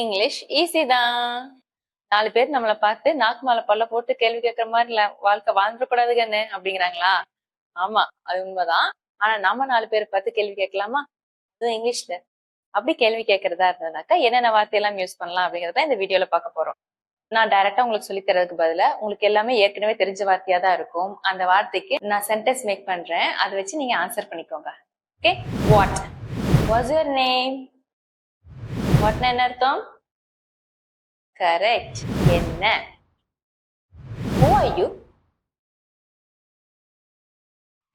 English easy தான். நாலு பேர் நம்மளை பார்த்து நாக்கு மேல பல்ல போட்டு கேள்வி கேட்கற மாதிரி இல்ல வாழ்க்கை வாழ்ந்துடக்கூடாது கண்ணு அப்படிங்கிறாங்களா? ஆமா அது உண்மைதான். ஆனா நம்ம நாலு பேர் பார்த்து கேள்வி கேட்கலாமா? அது இங்கிலீஷ்ல அப்படி கேள்வி கேட்கறதா இருந்ததுனாக்கா என்னென்ன வார்த்தையெல்லாம் யூஸ் பண்ணலாம் அப்படிங்கிறத இந்த வீடியோல பார்க்க போறோம். நான் டைரக்டா உங்களுக்கு சொல்லி தரதுக்கு பதில உங்களுக்கு எல்லாமே ஏற்கனவே தெரிஞ்ச வார்த்தையா தான் இருக்கும். அந்த வார்த்தைக்கு நான் சென்டென்ஸ் மேக் பண்றேன். அதை வச்சு நீங்க ஆன்சர் பண்ணிக்கோங்க. Okay what was your name வாட்னா என்ன அர்த்தம்? கரெக்ட் என்ன? ஹூ ஆர் யூ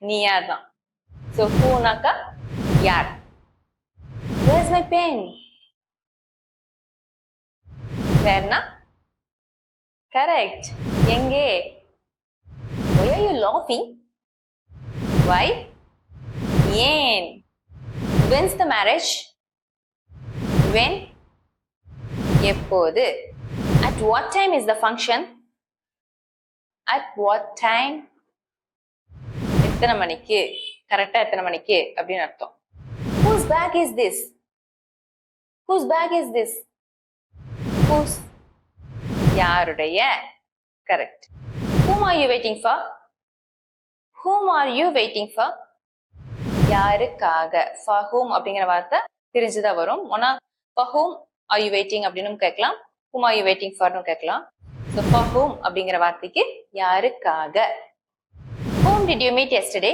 நீ யார் தான் ஸோ ஹூனாக்கா யார்? வேர்ஸ் மை பென் வேர்னா கரெக்ட் எங்கே? ஒய் ஆர் யூ லாஃபிங் வை ஏன்? வென்ஸ் த மேரேஜ் when எப்போது? At what time is the function? At what time? எத்தனை மணிக்கு? கரெக்டா எத்தனை மணிக்கு? அப்படின்னு அர்த்தம். Whose bag is this whose bag is this whose யாருடைய? Correct whom are you waiting for? Whom are you waiting for? யாருக்காக? For whom அப்படிங்கிற வார்த்தை பிரிஞ்சுதான் வரும். ஒன்னா for whom are you waiting அப்படின்னு கேட்கலாம் ஹூம் ஆர் யூ வெயிட்டிங் ஃபார்னு கேட்கலாம் ஸோ ஃபார் ஹோம் அப்படிங்கிற வார்த்தைக்கு யாருக்காக whom did you meet yesterday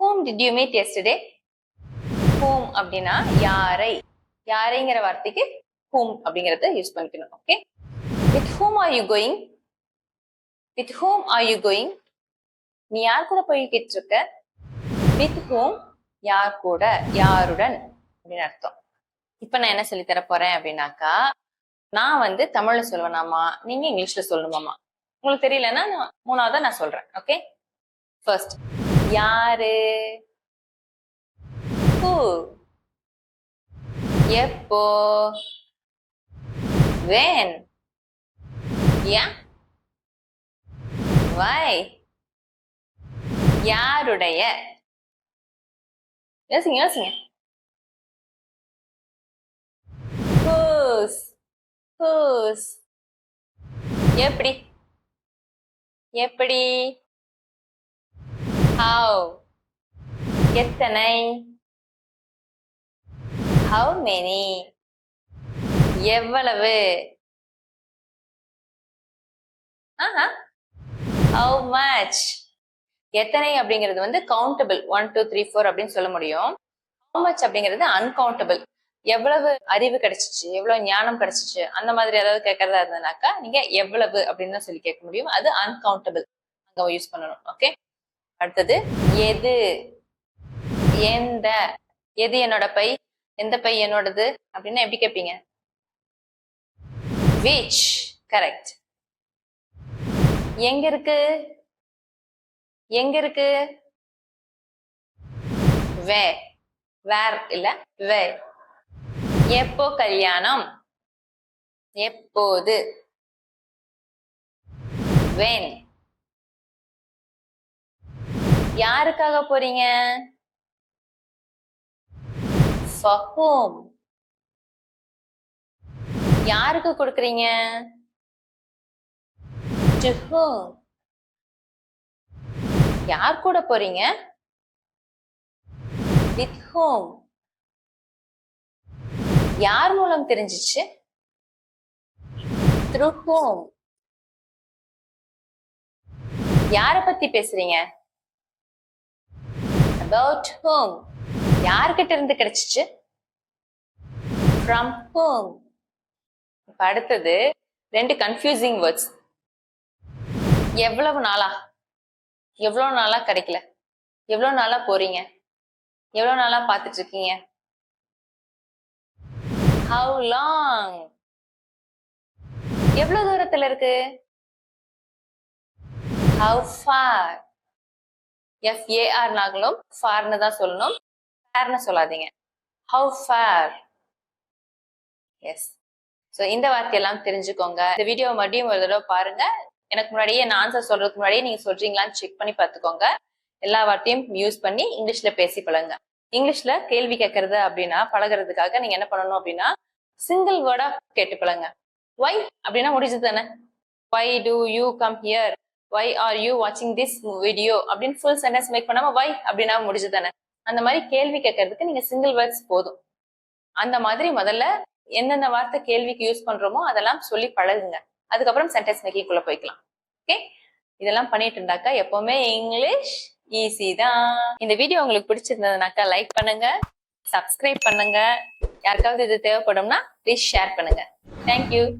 whom did you meet yesterday whom அப்படின்னா யாரை யாரைங்கிற வார்த்தைக்கு ஹோம் அப்படிங்கிறத யூஸ் பண்ணிக்கணும் okay with whom are you going with whom are you going நீ யார் கூட போய்கிட்டு இருக்க வித் ஹோம் யார் கூட யாருடன் அப்படின்னு அர்த்தம் இப்ப நான் என்ன சொல்லி தர போறேன் அப்படின்னாக்கா நான் வந்து தமிழ்ல சொல்லுவேனாமா? நீங்க இங்கிலீஷ்ல சொல்லணுமாமா? உங்களுக்கு தெரியலன்னா நான் மூணாவதா நான் சொல்றேன் ஓகே ஃபர்ஸ்ட் யாரு? ஹூ எப்போ? When? Yeah? Why? யாருடைய? யோசிங்க யோசிங்க. Whose whose எப்படி எப்படி ஹவ் எத்தனை ஹவு மெனி எவ்வளவு ஆஹா ஹவு மச் எத்தனை அப்படிங்கிறது வந்து countable one two three four அப்படின்னு சொல்ல முடியும் ஹவு மச் அப்படிங்கிறது அன்கவுண்டபிள் எவ்வளவு அறிவு கிடைச்சிச்சு எவ்வளவு ஞானம் கிடைச்சிச்சு அந்த மாதிரி ஏதாவது கேட்கறதா இருந்ததுனாக்கா நீங்க எவ்வளவு அப்படின்னு தான் சொல்லி கேட்க முடியும். அது அன்கவுண்டபிள் அங்க யூஸ் பண்ணணும். ஓகே அடுத்தது எது? எந்த? எது என்னோட பை? எந்த பை என்னோடது? அப்படின்னா எப்படி கேட்பீங்க? விச் கரெக்ட் எங்க இருக்கு? எங்க இருக்கு? வே வேர் இல்ல? வே எப்போ கல்யாணம்? எப்போது? வென் யாருக்காக போறீங்க? ஃபஹூம் யாருக்கு கொடுக்குறீங்க? To யார் கூட போறீங்க? வித் ஹோம் யார் மூலம் தெரிஞ்சிச்சு? த்ரூ ஹோம் யார பத்தி பேசுறீங்க? அபவுட் ஹோம் யார்கிட்ட இருந்து கிடைச்சிச்சு? ஃப்ரம் ஹோம் இப்ப அடுத்தது ரெண்டு கன்ஃபியூசிங் வேர்ட்ஸ் எவ்வளவு நாளா? எவ்வளவு நாளா கிடைக்கல? எவ்வளவு நாளா போறீங்க? எவ்வளவு நாளா பார்த்துட்டு இருக்கீங்க? ஹவு லாங் எவ்வளவு தூரத்துல இருக்கு? How far? எஃப்ஏஆர் நாங்களும் ஃபார்னு தான் சொல்லணும். ஃபேர்னு சொல்லாதீங்க. ஹவு ஃபேர் எஸ் ஸோ இந்த வார்த்தையெல்லாம் தெரிஞ்சுக்கோங்க. இந்த வீடியோ மறுபடியும் ஒரு தடவை பாருங்க. எனக்கு முன்னாடியே நான் ஆன்சர் சொல்றதுக்கு முன்னாடியே நீங்க சொல்றீங்களான்னு செக் பண்ணி பார்த்துக்கோங்க. எல்லா வார்த்தையும் யூஸ் பண்ணி இங்கிலீஷ்ல பேசி பழங்க இங்கிலீஷ்ல கேள்வி கேட்கறது அப்படின்னா பழகுறதுக்காக நீங்க என்ன பண்ணணும் அப்படின்னா சிங்கிள் வேர்டா கேட்டுக்கொழுங்க ஒய் அப்படின்னா முடிஞ்சது தானே? Why do you come here why are you வாட்சிங் திஸ் வீடியோ அப்படின்னு ஃபுல் சென்டென்ஸ் மேக் பண்ணாம வை அப்படின்னா முடிஞ்சது தானே? அந்த மாதிரி கேள்வி கேட்கறதுக்கு நீங்க சிங்கிள் வேர்ட்ஸ் போதும். அந்த மாதிரி முதல்ல எந்தெந்த வார்த்தை கேள்விக்கு யூஸ் பண்றோமோ அதெல்லாம் சொல்லி பழகுங்க. அதுக்கப்புறம் சென்டென்ஸ் மேக்கிங் குள்ள போய்க்கலாம். ஓகே இதெல்லாம் பண்ணிட்டு இருந்தாக்கா எப்பவுமே இங்கிலீஷ் ஈஸி தான் இந்த வீடியோ உங்களுக்கு பிடிச்சிருந்ததுனாக்கா லைக் பண்ணுங்க சப்ஸ்கிரைப் பண்ணுங்க. யாருக்காவது இது தேவைப்படும்னா ப்ளீஸ் ஷேர் பண்ணுங்க. Thank you